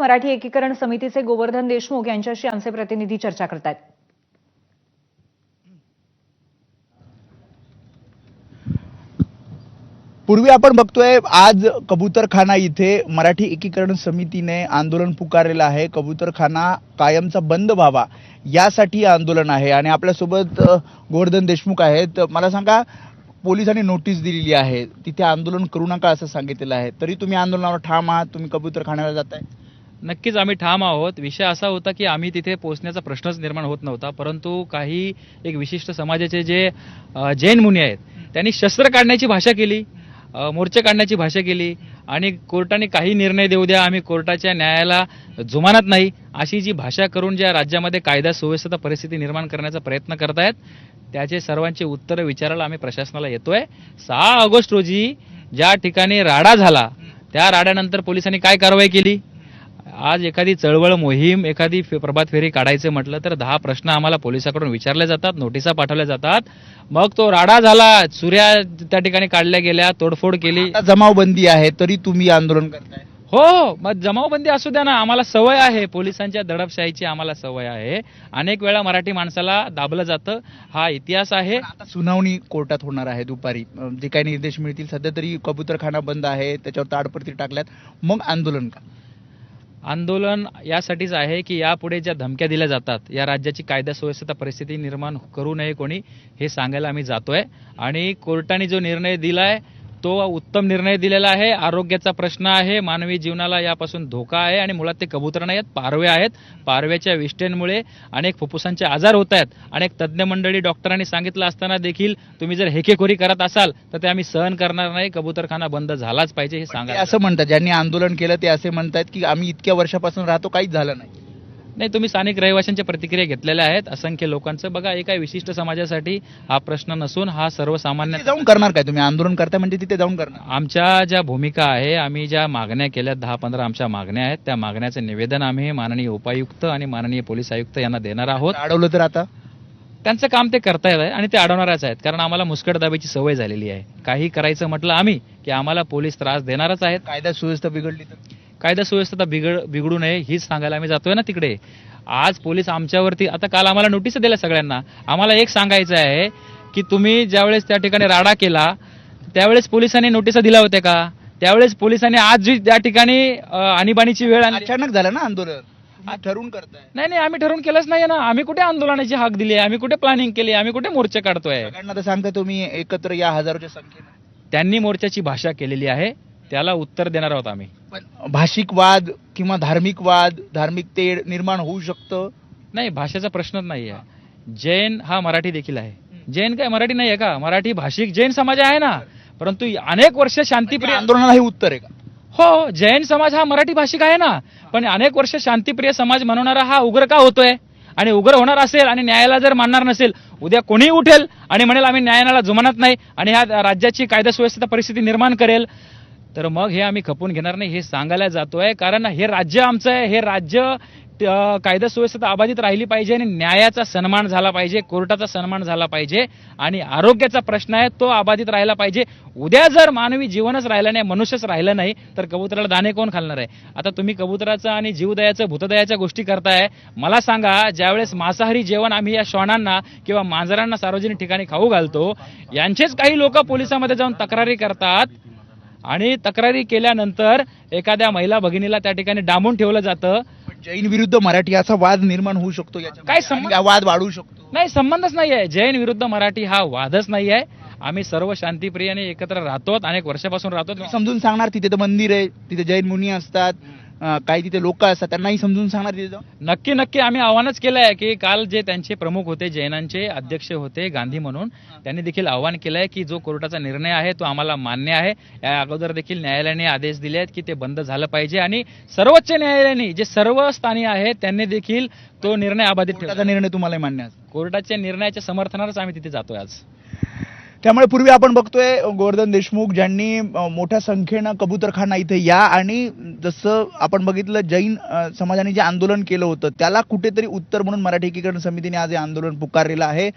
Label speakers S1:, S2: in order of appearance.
S1: मराठी एकीकरण समितीचे गोवर्धन देशमुख यांच्याशी आमचे प्रतिनिधी चर्चा करतायत.
S2: पूर्वी आपण बघतोय आज कबूतरखाना इथे मराठी एकीकरण समितीने आंदोलन पुकारलेलं आहे. कबूतरखाना कायमचा बंद व्हावा यासाठी आंदोलन आहे आणि आपल्यासोबत गोवर्धन देशमुख आहेत. मला सांगा पोलिसांनी नोटीस दिलेली आहे तिथे आंदोलन करू नका असं सांगितलेलं आहे. तरी तुम्ही आंदोलनावर ठाम आहात तुम्ही कबूतरखान्याला जाताय.
S3: नक्कीच आम्ही ठाम आहोत. विषय असा होता की आम्ही तिथे पोहोचण्याचा प्रश्नच निर्माण होत नव्हता. परंतु काही एक विशिष्ट समाजाचे जे जैन मुनी आहेत त्यांनी शस्त्र काढण्याची भाषा केली मोर्चे काढण्याची भाषा केली आणि कोर्टाने काही निर्णय देऊ द्या आम्ही कोर्टाच्या न्यायाला जुमानत नाही अशी जी भाषा करून ज्या राज्यामध्ये कायदा सुव्यवस्था परिस्थिती निर्माण करण्याचा प्रयत्न करतायत त्याचे सर्वांचे उत्तरं विचारायला आम्ही प्रशासनाला येतोय. सहा ऑगस्ट रोजी ज्या ठिकाणी राडा झाला त्या राड्यानंतर पोलिसांनी काय कारवाई केली? आज एखादी चळवळ मोहीम एखादी प्रभात फेरी काढायचं म्हटलं तर दहा प्रश्न आम्हाला पोलिसाकडून विचारले जातात नोटिसा पाठवल्या जातात. मग तो राडा झाला चुऱ्या त्या ठिकाणी काढल्या गेल्या तोडफोड केली.
S2: जमावबंदी आहे तरी तुम्ही आंदोलन करताय.
S3: हो मग जमावबंदी असू द्या ना आम्हाला सवय आहे. पोलिसांच्या दडपशाहीची आम्हाला सवय आहे. अनेक वेळा मराठी माणसाला दाबलं जातं. हा इतिहास आहे.
S2: आता सुनावणी कोर्टात होणार आहे दुपारी. जे काही निर्देश मिळतील सध्या तरी कबूतरखाना बंद आहे त्याच्यावर ताडपत्री टाकल्यात. मग आंदोलन का?
S3: आंदोलन यासाठीच आहे की यापुढे ज्या धमक्या दिल्या जातात या राज्याची कायदा सुव्यवस्था परिस्थिती निर्माण करू नये कोणी हे सांगायला आम्ही जातोय. आणि कोर्टाने जो निर्णय दिलाय तो उत्तम निर्णय दिलेला आहे. आरोग्याचा प्रश्न आहे. मानवी जीवनाला यापासून धोका आहे आणि मुळात ते कबूतर नाही आहेत पारवे आहेत. पारव्याच्या विष्ठेंमुळे अनेक फुफ्फुसांचे आजार होत आहेत. अनेक तज्ज्ञ मंडळी डॉक्टरांनी सांगितलं असताना देखील तुम्ही जर हेकेखोरी करत असाल तर ते आम्ही सहन करणार नाही. कबूतरखाना बंद झालाच पाहिजे हे सांगा.
S2: असं म्हणतात ज्यांनी आंदोलन केलं ते असे म्हणतात की आम्ही इतक्या वर्षापासून राहतो काहीच झालं नाही.
S3: नाही तुम्ही स्थानिक रहिवाशांच्या प्रतिक्रिया घेतलेल्या आहेत. असंख्य लोकांचं बघा एका विशिष्ट समाजासाठी हा प्रश्न नसून हा सर्वसामान्य
S2: जाऊन करणार काय तुम्ही? आंदोलन करताय म्हणजे तिथे जाऊन करणार.
S3: आमच्या ज्या भूमिका आहे आम्ही ज्या मागण्या केल्या दहा पंधरा आमच्या मागण्या आहेत त्या मागण्याचं निवेदन आम्ही माननीय उपायुक्त आणि माननीय पोलीस आयुक्त यांना देणार आहोत.
S2: अडवलं तर आता?
S3: त्यांचं काम ते करतायत आहे आणि ते अडवणारच आहेत कारण आम्हाला मुस्कटदाबीची सवय झालेली आहे. काही करायचं म्हटलं आम्ही की आम्हाला पोलीस त्रास देणारच आहेत.
S2: कायदा सुव्यवस्था बिघडली तर?
S3: कायदा सुव्यवस्था बिघड बिघडू नये हीच सांगायला आम्ही जातोय ना तिकडे. आज पोलीस आमच्यावरती आता काल आम्हाला नोटीस दिल्या सगळ्यांना. आम्हाला एक सांगायचं आहे की तुम्ही ज्यावेळेस त्या ठिकाणी राडा केला त्यावेळेस पोलिसांनी नोटिसा दिल्या होत्या का? त्यावेळेस पोलिसांनी आज जी त्या ठिकाणी आणीबाणीची वेळ
S2: अचानक झालं ना आंदोलन? ठरवून करताय.
S3: नाही नाही आम्ही ठरवून केलंच नाही ना. आम्ही कुठे आंदोलनाची हाक दिली आहे? आम्ही कुठे प्लॅनिंग केली आम्ही कुठे मोर्चे काढतोय?
S2: सांगता तुम्ही एकत्र या हजारोच्या संख्येने.
S3: त्यांनी मोर्चाची भाषा केलेली आहे. त्याला उत्तर देणार आहोत आम्ही.
S2: भाषिक वाद किंवा धार्मिक वाद धार्मिक तेढ निर्माण होऊ शकतं?
S3: नाही भाषेचा प्रश्नच नाही आहे जैन हा मराठी देखील आहे. जैन काय मराठी नाही आहे का? मराठी भाषिक जैन समाज आहे ना. परंतु अनेक वर्ष शांतिप्रिय
S2: आंदोलनाला हे उत्तर आहे का?
S3: हो जैन समाज हा मराठी भाषिक आहे ना. पण अनेक वर्ष शांतिप्रिय समाज म्हणवणारा हा उग्र का होतोय? आणि उग्र होणार असेल आणि न्यायाला जर मानणार नसेल उद्या कोणीही उठेल आणि म्हणेल आम्ही न्यायाला जुमानत नाही आणि ह्या राज्याची कायदा सुव्यवस्था परिस्थिती निर्माण करेल. तर मग हे आम्ही खपून घेणार नाही हे सांगायला जातोय. कारण हे राज्य आमचं आहे हे राज्य कायदा सुव्यवस्था अबाधित राहिली पाहिजे आणि न्यायाचा सन्मान झाला पाहिजे कोर्टाचा सन्मान झाला पाहिजे आणि आरोग्याचा प्रश्न आहे तो अबाधित राहिला पाहिजे. उद्या जर मानवी जीवनच राहिलं नाही मनुष्यच राहिलं नाही तर कबुतराला दाणे कोण खालणार आहे? आता तुम्ही कबुतराचं आणि जीवदयाचं भूतदयाच्या गोष्टी करताय. मला सांगा ज्यावेळेस मांसाहारी जेवण आम्ही या श्वानांना किंवा मांजरांना सार्वजनिक ठिकाणी खाऊ घालतो यांचेच काही लोक पोलिसांमध्ये जाऊन तक्रारी करतात. आणि तक्रारी केल्यानंतर एखाद्या महिला भगिनीला त्या ठिकाणी डांबून ठेवलं जातं.
S2: जैन विरुद्ध मराठी असा वाद निर्माण होऊ शकतो.
S3: काय संबंध?
S2: वाद वाढू शकतो.
S3: नाही संबंधच नाही आहे. जैन विरुद्ध मराठी हा वादच नाही आहे. आम्ही सर्व शांतिप्रियाने एकत्र राहतो अनेक वर्षापासून राहतो
S2: समजून सांगणार तिथे तर मंदिर आहे तिथे जैन मुनी असतात. काही तिथे लोक असतात त्यांनाही समजून सांगणार तिथे
S3: नक्की नक्की. आम्ही आव्हानच केलं आहे की काल जे त्यांचे प्रमुख होते जैनांचे अध्यक्ष होते गांधी म्हणून त्यांनी देखील आव्हान केलं आहे की जो कोर्टाचा निर्णय आहे तो आम्हाला मान्य आहे. या अगोदर देखील न्यायालयाने आदेश दिले आहेत की ते बंद झालं पाहिजे आणि सर्वोच्च न्यायालयाने जे सर्व स्थानी आहेत त्यांनी देखील तो निर्णय अबाधित
S2: निर्णय तुम्हाला मान्य
S3: कोर्टाच्या निर्णयाच्या समर्थनार्थ आम्ही तिथे जातोय आज.
S2: त्यामुळे पूर्वी आपण बघतोय गोवर्धन देशमुख ज्यांनी मोठ्या संख्येनं कबूतरखाना इथे या आणि जसं आपण बघितलं जैन समाजाने जे आंदोलन केलं होतं त्याला कुठेतरी उत्तर म्हणून मराठी एकीकरण समितीने आज हे आंदोलन पुकारलेलं आहे.